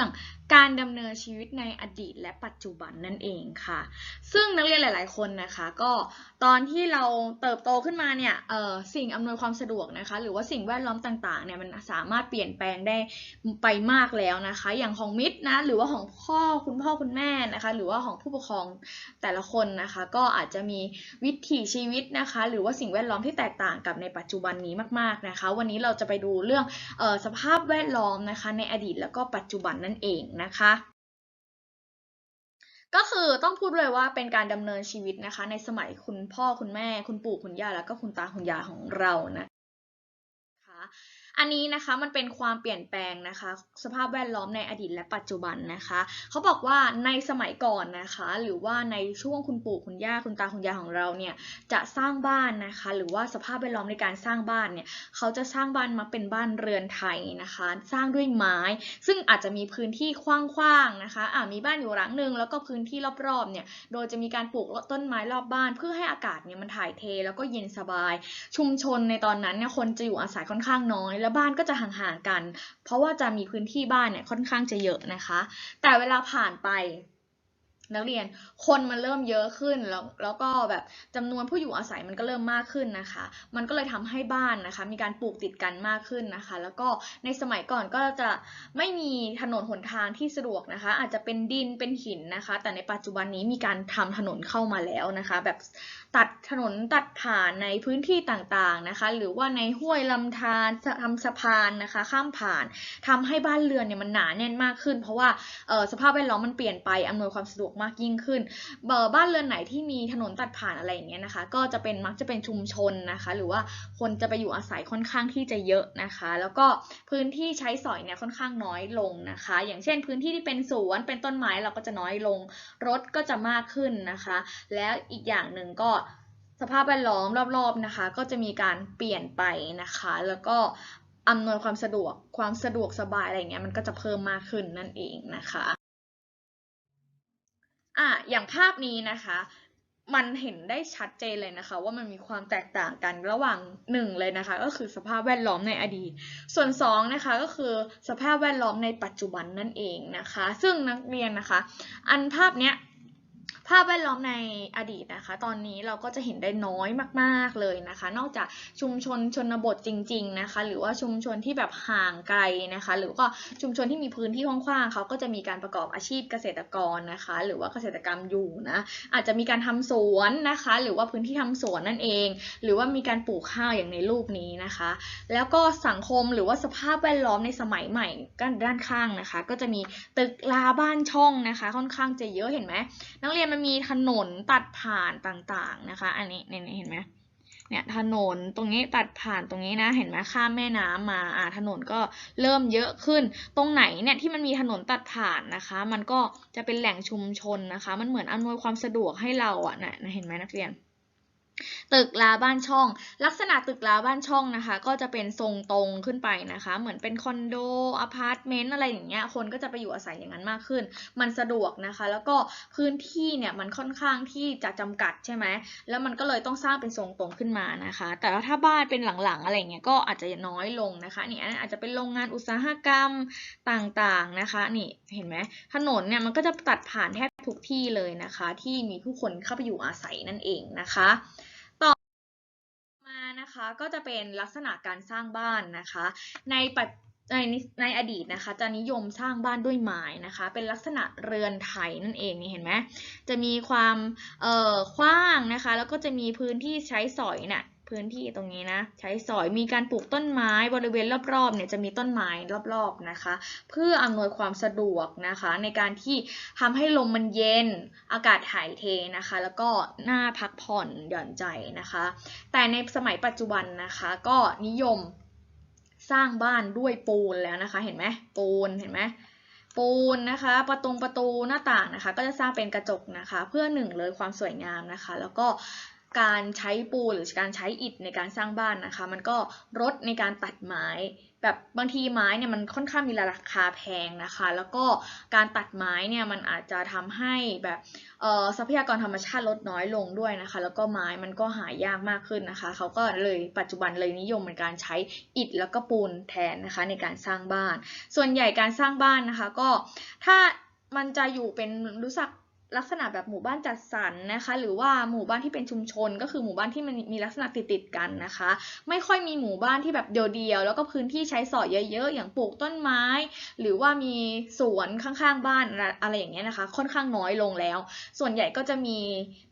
รื่อง การดำเนินชีวิตในอดีตและปัจจุบันนั่นเองค่ะ ซึ่งนักเรียนหลาย ๆ คนนะคะ ก็ตอนที่เราเติบโตขึ้นมาเนี่ยสิ่งอำนวยความสะดวกนะคะ หรือว่าสิ่งแวดล้อมต่าง ๆ เนี่ยมันสามารถเปลี่ยนแปลงได้ไปมากแล้วนะคะ อย่างของมิตรนะหรือว่าของพ่อคุณพ่อคุณแม่นะคะ หรือว่าของผู้ปกครองแต่ละคนนะคะ ก็อาจจะมีวิถีชีวิตนะคะ หรือว่าสิ่งแวดล้อมที่แตกต่างกับในปัจจุบันนี้มาก ๆ นะคะ วันนี้เราจะไปดูเรื่องออสภาพแวดล้อมนะคะ ในอดีตแล้วก็ปัจจุบันนั่นเองนะคะ ก็คือต้องพูดเลยว่าเป็นการดำเนินชีวิตนะคะ ในสมัยคุณพ่อคุณแม่ คุณปู่คุณย่าแล้วก็คุณตาคุณยายของเรานะคะ อันนี้นะคะมันเป็นความเปลี่ยนแปลงนะคะ สภาพแวดล้อมในอดีตและปัจจุบันนะคะเขาบอกว่าในสมัยก่อนนะคะ หรือว่าในช่วงคุณปู่คุณย่าคุณตาคุณยายของเราเนี่ยจะสร้างบ้านนะคะ หรือว่าสภาพแวดล้อมในการสร้างบ้านเนี่ยเขาจะสร้างบ้านมาเป็นบ้านเรือนไทยนะคะ สร้างด้วยไม้ ซึ่งอาจจะมีพื้นที่กว้างๆนะคะอ่ามีบ้านอยู่หลังหนึ่งแล้วก็พื้นที่รอบๆเนี่ยโดยจะมีการปลูกต้นไม้รอบบ้าน เพื่อให้อากาศเนี่ยมันถ่ายเทแล้วก็เย็นสบาย ชุมชนในตอนนั้นเนี่ยคนจะอยู่อาศัยค่อนข้างน้อยและบ้านก็จะห่างๆกัน เพราะว่าจะมีพื้นที่บ้านเนี่ยค่อนข้างจะเยอะนะคะ แต่เวลาผ่านไป นักเรียนคนมันเริ่มเยอะขึ้นแล้วแล้วก็แบบจำนวนผู้อยู่อาศัยมันก็เริ่มมากขึ้นนะคะ มันก็เลยทำให้บ้านนะคะ มีการปลูกติดกันมากขึ้นนะคะ แล้วก็ในสมัยก่อนก็จะไม่มีถนนหนทางที่สะดวกนะคะ อาจจะเป็นดินเป็นหินนะคะ แต่ในปัจจุบันนี้มีการทำถนนเข้ามาแล้วนะคะ แบบตัดถนนตัดผ่านในพื้นที่ต่างๆนะคะ หรือว่าในห้วยลำธารทำสะพานนะคะ ข้ามผ่านทำให้บ้านเรือนเนี่ยมันหนาแน่นมากขึ้น เพราะว่าสภาพแวดล้อมมันเปลี่ยนไปอำนวยความสะดวกมากยิ่งขึ้นเอ่อบ้านเรือนไหนที่มีถนนตัดผ่านอะไรอย่างเงี้ยนะคะ ก็จะเป็นมักจะเป็นชุมชนนะคะ หรือว่าคนจะไปอยู่อาศัยค่อนข้างที่จะเยอะนะคะ แล้วก็พื้นที่ใช้สอยเนี่ยค่อนข้างน้อยลงนะคะ อย่างเช่นพื้นที่ที่เป็นสวนเป็นต้นไม้เราก็จะน้อยลง รถก็จะมากขึ้นนะคะ แล้วอีกอย่างหนึ่งก็สภาพแวดล้อมรอบๆนะคะ ก็จะมีการเปลี่ยนไปนะคะ แล้วก็อำนวยความสะดวกความสะดวกสบายอะไรเงี้ยมันก็จะเพิ่มมากขึ้นนั่นเองนะคะ อะอย่างภาพนี้นะคะ มันเห็นได้ชัดเจนเลยนะคะ ว่ามันมีความแตกต่างกันระหว่างหนึ่งเลยนะคะ ก็คือสภาพแวดล้อมในอดีต ส่วนสองนะคะก็คือสภาพแวดล้อมในปัจจุบันนั่นเองนะคะ ซึ่งนักเรียนนะคะ อันภาพเนี้ย ภาพแวดล้อมในอดีตนะคะ ตอนนี้เราก็จะเห็นได้น้อยมากๆเลยนะคะ นอกจากชุมชนชนบทจริง ๆนะคะ หรือว่าชุมชนที่แบบห่างไกลนะคะ หรือว่าชุมชนที่มีพื้นที่กว้างๆเขาก็จะมีการประกอบอาชีพเกษตรกรนะคะ หรือว่าเกษตรกรรมอยู่นะอาจจะมีการทำสวนนะคะ หรือว่าพื้นที่ทำสวนนั่นเอง หรือว่ามีการปลูกข้าวอย่างในรูปนี้นะคะ แล้วก็สังคมหรือว่าสภาพแวดล้อมในสมัยใหม่ด้านข้างนะคะ ก็จะมีตึกราบ้านช่องนะคะ ค่อนข้างจะเยอะเห็นไหมนักเรียนมันมีถนนตัดผ่านต่างๆนะคะ อันนี้เนี่ยเห็นไหมเนี่ยถนนตรงนี้ตัดผ่านตรงนี้นะ เห็นไหมข้ามแม่น้ำมาอ่าถนนก็เริ่มเยอะขึ้น ตรงไหนเนี่ยที่มันมีถนนตัดผ่านนะคะ มันก็จะเป็นแหล่งชุมชนนะคะ มันเหมือนอำนวยความสะดวกให้เราอะนะเห็นไหมนักเรียน ตึกราบ้านช่อง ลักษณะตึกราบ้านช่องนะคะ ก็จะเป็นทรงตรงขึ้นไปนะคะ เหมือนเป็นคอนโดอพาร์ตเมนต์อะไรอย่างเงี้ยคนก็จะไปอยู่อาศัยอย่างนั้นมากขึ้น มันสะดวกนะคะ แล้วก็พื้นที่เนี่ยมันค่อนข้างที่จะจำกัดใช่ไหมแล้วมันก็เลยต้องสร้างเป็นทรงตรงขึ้นมานะคะ แต่ว่าถ้าบ้านเป็นหลังๆอะไรเงี้ยก็อาจจะน้อยลงนะคะนี่อันนั้นอาจจะเป็นโรงงานอุตสาหกรรมต่างๆนะคะ นี่เห็นไหมถนนเนี่ยมันก็จะตัดผ่านแทบทุกที่เลยนะคะ ที่มีผู้คนเข้าไปอยู่อาศัยนั่นเองนะคะ นะคะก็จะเป็นลักษณะการสร้างบ้านนะคะ ในปัจในในอดีตนะคะจะนิยมสร้างบ้านด้วยไม้นะคะ เป็นลักษณะเรือนไทยนั่นเองนี่เห็นไหมจะมีความเอ่อกว้างนะคะ แล้วก็จะมีพื้นที่ใช้สอยเนี่ย พื้นที่ตรงนี้นะ ใช้สอยมีการปลูกต้นไม้บริเวณรอบๆเนี่ยจะมีต้นไม้รอบๆนะคะ เพื่ออำนวยความสะดวกนะคะ ในการที่ทำให้ลมมันเย็นอากาศถ่ายเทนะคะ แล้วก็หน่าพักผ่อนหย่อนใจนะคะ แต่ในสมัยปัจจุบันนะคะก็นิยมสร้างบ้านด้วยปูนแล้วนะคะ เห็นไหมปูนเห็นไหมปูนนะคะ ประตูประตูหน้าต่างนะคะ ก็จะสร้างเป็นกระจกนะคะ เพื่อหนึ่งเลยความสวยงามนะคะ แล้วก็ การใช้ปูนหรือการใช้อิฐในการสร้างบ้านนะคะ มันก็ลดในการตัดไม้ แบบบางทีไม้เนี่ยมันค่อนข้างมีราคาแพงนะคะ แล้วก็การตัดไม้เนี่ยมันอาจจะทำให้แบบทรัพยากรธรรมชาติลดน้อยลงด้วยนะคะ แล้วก็ไม้มันก็หายากมากขึ้นนะคะ เขาก็เลยปัจจุบันเลยนิยมในการใช้อิฐแล้วก็ปูนแทนนะคะในการสร้างบ้าน ส่วนใหญ่การสร้างบ้านนะคะก็ถ้ามันจะอยู่เป็นรู้สัก ลักษณะแบบหมู่บ้านจัดสรรนะคะ หรือว่าหมู่บ้านที่เป็นชุมชน ก็คือหมู่บ้านที่มันมีลักษณะติดๆกันนะคะ ไม่ค่อยมีหมู่บ้านที่แบบเดียวๆแล้วก็พื้นที่ใช้สอยเยอะๆ อย่างปลูกต้นไม้ หรือว่ามีสวนข้างๆบ้านอะไรอะไรอย่างเงี้ยนะคะ ค่อนข้างน้อยลงแล้ว ส่วนใหญ่ก็จะมี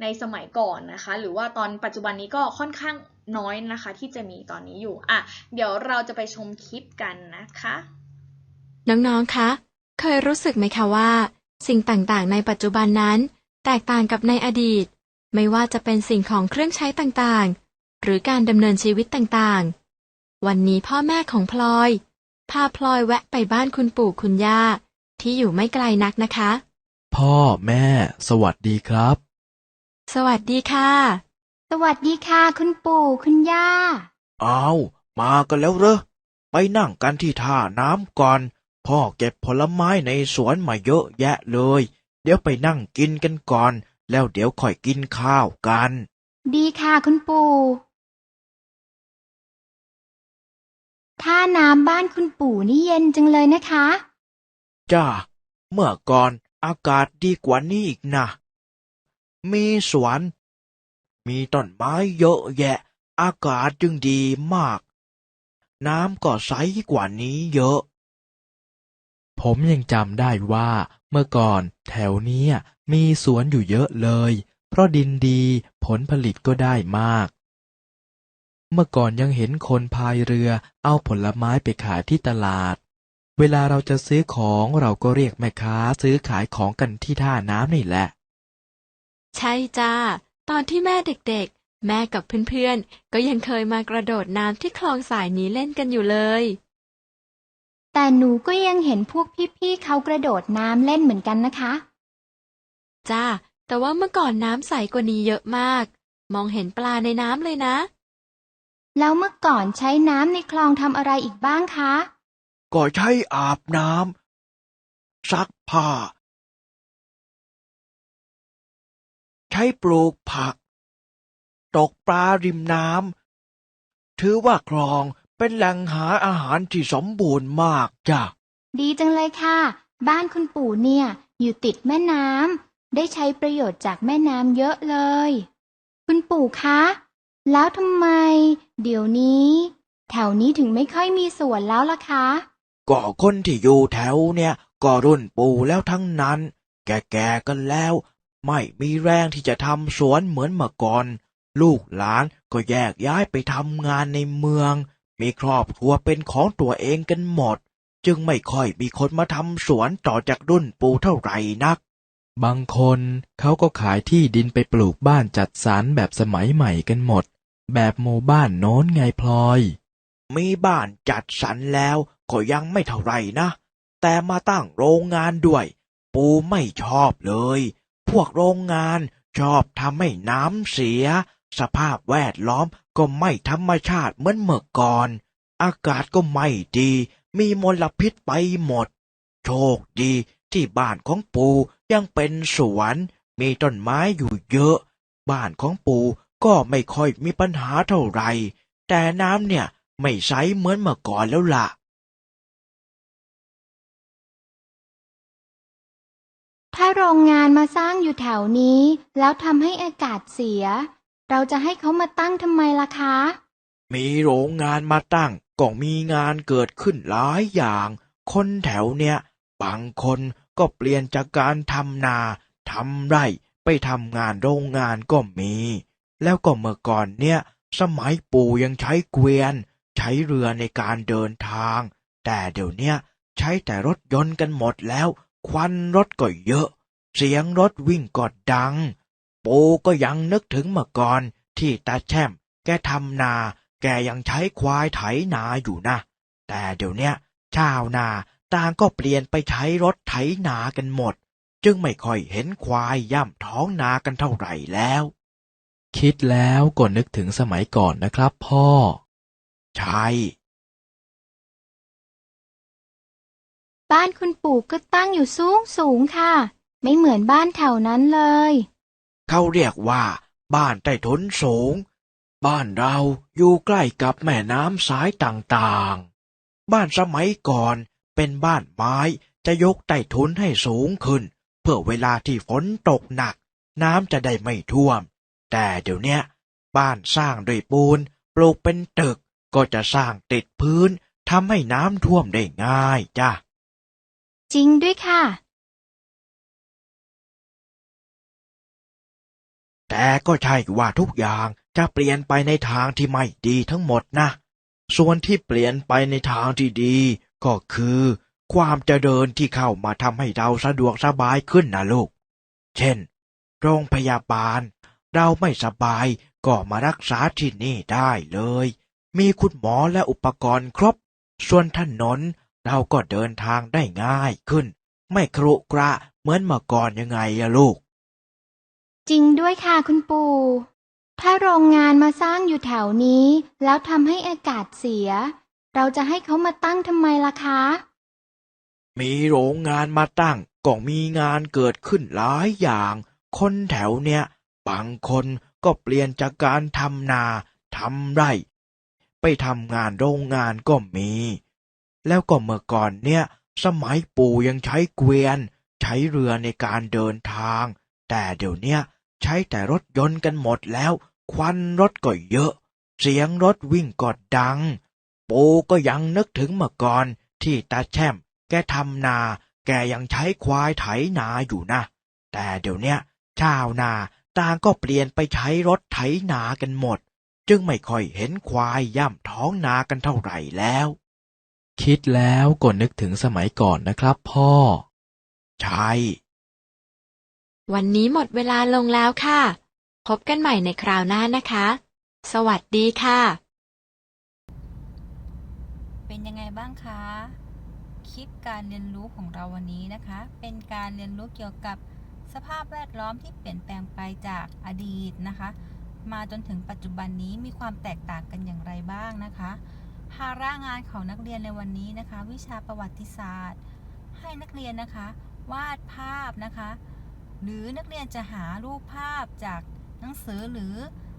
ในสมัยก่อนนะคะ หรือว่าตอนปัจจุบันนี้ก็ค่อนข้างน้อยนะคะ ที่จะมีตอนนี้อยู่อะเดี๋ยวเราจะไปชมคลิปกันนะคะ น้องๆคะเคยรู้สึกไหมคะว่า สิ่งต่างๆ ในปัจจุบันนั้น แตกต่างกับในอดีต ไม่ว่าจะเป็นสิ่งของเครื่องใช้ต่างๆ หรือการดำเนินชีวิตต่างๆ วันนี้พ่อแม่ของพลอย พาพลอยแวะไปบ้านคุณปู่คุณย่า ที่อยู่ไม่ไกลนักนะคะ พ่อแม่ สวัสดีครับ สวัสดีค่ะ สวัสดีค่ะคุณปู่คุณย่า อ้าว มากันแล้วเหรอ ไปนั่งกันที่ท่าน้ำก่อน พ่อเก็บผลไม้ในสวนมาเยอะแยะเลย เดี๋ยวไปนั่งกินกันก่อน แล้วเดี๋ยวค่อยกินข้าวกัน ดีค่ะคุณปู่ท่าน้ำบ้านคุณปู่นี่เย็นจังเลยนะคะ จ้า เมื่อก่อนอากาศดีกว่านี้อีกนะ มีสวน มีต้นไม้เยอะแยะ อากาศจึงดีมาก น้ำก็ใสกว่านี้เยอะ ผมยังจำได้ว่าเมื่อก่อนแถวเนี้ยมีสวนอยู่เยอะเลย เพราะดินดีผลผลิตก็ได้มาก เมื่อก่อนยังเห็นคนพายเรือเอาผลไม้ไปขายที่ตลาด เวลาเราจะซื้อของเราก็เรียกแม่ค้าซื้อขายของกันที่ท่าน้ำนี่แหละ ใช่จ้า ตอนที่แม่เด็กๆ แม่กับเพื่อนๆ ก็ยังเคยมากระโดดน้ำที่คลองสายนี้เล่นกันอยู่เลย แต่หนูก็ยังเห็นพวกพี่ๆเขากระโดดน้ำเล่นเหมือนกันนะคะ จ้า แต่ว่าเมื่อก่อนน้ำใสกว่านี้เยอะมาก มองเห็นปลาในน้ำเลยนะ แล้วเมื่อก่อนใช้น้ำในคลองทำอะไรอีกบ้างคะ ก็ใช้อาบน้ำซักผ้า ใช้ปลูกผัก ตกปลาริมน้ำถือว่าคลอง เป็นแหล่งหาอาหารที่สมบูรณ์มากจ้ะ ดีจังเลยค่ะ บ้านคุณปู่เนี่ย อยู่ติดแม่น้ำได้ใช้ประโยชน์จากแม่น้ำเยอะเลย คุณปู่คะ แล้วทำไม เดี๋ยวนี้ แถวนี้ถึงไม่ค่อยมีสวนแล้วล่ะคะก็คนที่อยู่แถวเนี่ย ก็รุ่นปู่แล้วทั้งนั้น แก่ๆกันแล้ว ไม่มีแรงที่จะทำสวนเหมือนเมื่อก่อน ลูกหลานก็แยกย้ายไปทำงานในเมือง มีครอบครัวเป็นของตัวเองกันหมด จึงไม่ค่อยมีคนมาทำสวนต่อจากรุ่นปู่เท่าไหร่นัก บางคนเขาก็ขายที่ดินไปปลูกบ้านจัดสรรแบบสมัยใหม่กันหมด แบบหมู่บ้านโน้นไงพลอย มีบ้านจัดสรรแล้วก็ยังไม่เท่าไหร่นะ แต่มาตั้งโรงงานด้วย ปูไม่ชอบเลย พวกโรงงานชอบทำให้น้ำเสีย สภาพแวดล้อมก็ไม่ธรรมชาติเหมือนเมื่อก่อน อากาศก็ไม่ดี มีมลพิษไปหมด โชคดีที่บ้านของปูยังเป็นสวน มีต้นไม้อยู่เยอะ บ้านของปูก็ไม่ค่อยมีปัญหาเท่าไหร่ แต่น้ำเนี่ยไม่ใสเหมือนเมื่อก่อนแล้วล่ะถ้าโรงงานมาสร้างอยู่แถวนี้ แล้วทำให้อากาศเสีย เราจะให้เขามาตั้งทำไมล่ะคะ มีโรงงานมาตั้งก็มีงานเกิดขึ้นหลายอย่าง คนแถวเนี่ยบางคนก็เปลี่ยนจากการทำนาทำไร่ไปทำงานโรงงานก็มี แล้วก็เมื่อก่อนเนี่ย สมัยปู่ยังใช้เกวียน ใช้เรือในการเดินทาง แต่เดี๋ยวเนี้ยใช้แต่รถยนต์กันหมดแล้ว ควันรถก็เยอะ เสียงรถวิ่งก็ดัง ปู่ก็ยังนึกถึงเมื่อก่อน ที่ตาแช่ม แกทำนา แกยังใช้ควายไถนาอยู่นะ แต่เดี๋ยวเนี้ยชาวนาต่างก็เปลี่ยนไปใช้รถไถนากันหมด จึงไม่ค่อยเห็นควายย่ำท้องนากันเท่าไหร่แล้ว คิดแล้วก็นึกถึงสมัยก่อนนะครับพ่อ ใช่ บ้านคุณปู่ก็ตั้งอยู่สูงสูงค่ะ ไม่เหมือนบ้านแถวนั้นเลย เขาเรียกว่า บ้านใต้ถุนสูง บ้านเราอยู่ใกล้กับแม่น้ำสายต่างๆ บ้านสมัยก่อนเป็นบ้านไม้จะยกใต้ถุนให้สูงขึ้น เพื่อเวลาที่ฝนตกหนัก น้ำจะได้ไม่ท่วม แต่เดี๋ยวนี้บ้านสร้างด้วยปูนปลูกเป็นตึกก็จะสร้างติดพื้นทำให้น้ำท่วมได้ง่ายจ้ะ จริงด้วยค่ะ แต่ก็ใช่ว่าทุกอย่างจะเปลี่ยนไปในทางที่ไม่ดีทั้งหมดนะ ส่วนที่เปลี่ยนไปในทางที่ดีก็คือ ความเจริญที่เข้ามาทำให้เราสะดวกสบายขึ้นนะลูก เช่น โรงพยาบาล เราไม่สบายก็มารักษาที่นี่ได้เลย มีคุณหมอและอุปกรณ์ครบ ส่วนถนนเราก็เดินทางได้ง่ายขึ้น ไม่ครุกระเหมือนเมื่อก่อนยังไงอะลูก จริงด้วยค่ะคุณปู่ ถ้าโรงงานมาสร้างอยู่แถวนี้ แล้วทำให้อากาศเสีย เราจะให้เขามาตั้งทำไมล่ะคะ มีโรงงานมาตั้งก็มีงานเกิดขึ้นหลายอย่าง คนแถวเนี้ยบางคนก็เปลี่ยนจากการทำนาทำไร่ ไปทำงานโรงงานก็มี แล้วก็เมื่อก่อนเนี่ย สมัยปู่ยังใช้เกวียน ใช้เรือในการเดินทาง แต่เดี๋ยวเนี้ย ใช้แต่รถยนต์กันหมดแล้ว ควันรถก็เยอะ เสียงรถวิ่งก็ดัง ปู่ก็ยังนึกถึงเมื่อก่อน ที่ตาแช่ม แกทำนา แกยังใช้ควายไถนาอยู่นะ แต่เดี๋ยวเนี้ยชาวนาต่างก็เปลี่ยนไปใช้รถไถนากันหมด จึงไม่ค่อยเห็นควายย่ำท้องนากันเท่าไหร่แล้ว คิดแล้วก็นึกถึงสมัยก่อนนะครับพ่อ ใช่ วันนี้หมดเวลาลงแล้วค่ะ พบกันใหม่ในคราวหน้านะคะ สวัสดีค่ะ เป็นยังไงบ้างคะ คลิปการเรียนรู้ของเราวันนี้นะคะ เป็นการเรียนรู้เกี่ยวกับสภาพแวดล้อมที่เปลี่ยนแปลงไปจากอดีตนะคะ มาจนถึงปัจจุบันนี้มีความแตกต่างกันอย่างไรบ้างนะคะ ภาระงานของนักเรียนในวันนี้นะคะ วิชาประวัติศาสตร์ ให้นักเรียนนะคะ วาดภาพนะคะ หรือนักเรียนจะหารูปภาพจากหนังสือหรือ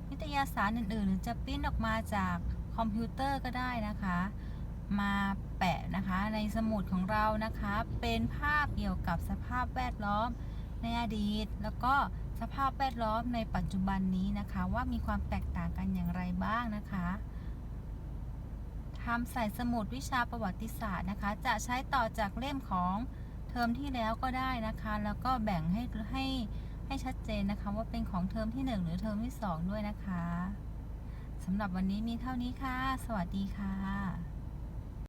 นิตยสารอื่นๆ หรือจะปริ้นออกมาจากคอมพิวเตอร์ก็ได้นะคะ มาแปะนะคะในสมุดของเรานะคะ เป็นภาพเกี่ยวกับสภาพแวดล้อมในอดีต แล้วก็สภาพแวดล้อมในปัจจุบันนี้นะคะ ว่ามีความแตกต่างกันอย่างไรบ้างนะคะทำใส่สมุดวิชาประวัติศาสตร์นะคะ จะใช้ต่อจากเล่มของ เทอมที่แล้วก็ได้นะคะ แล้วก็แบ่งให้ให้ให้ชัดเจนนะคะ ว่าเป็นของเทอมที่ 1 หรือเทอมที่ 2 ด้วยนะคะสำหรับวันนี้มีเท่านี้ค่ะ สวัสดีค่ะ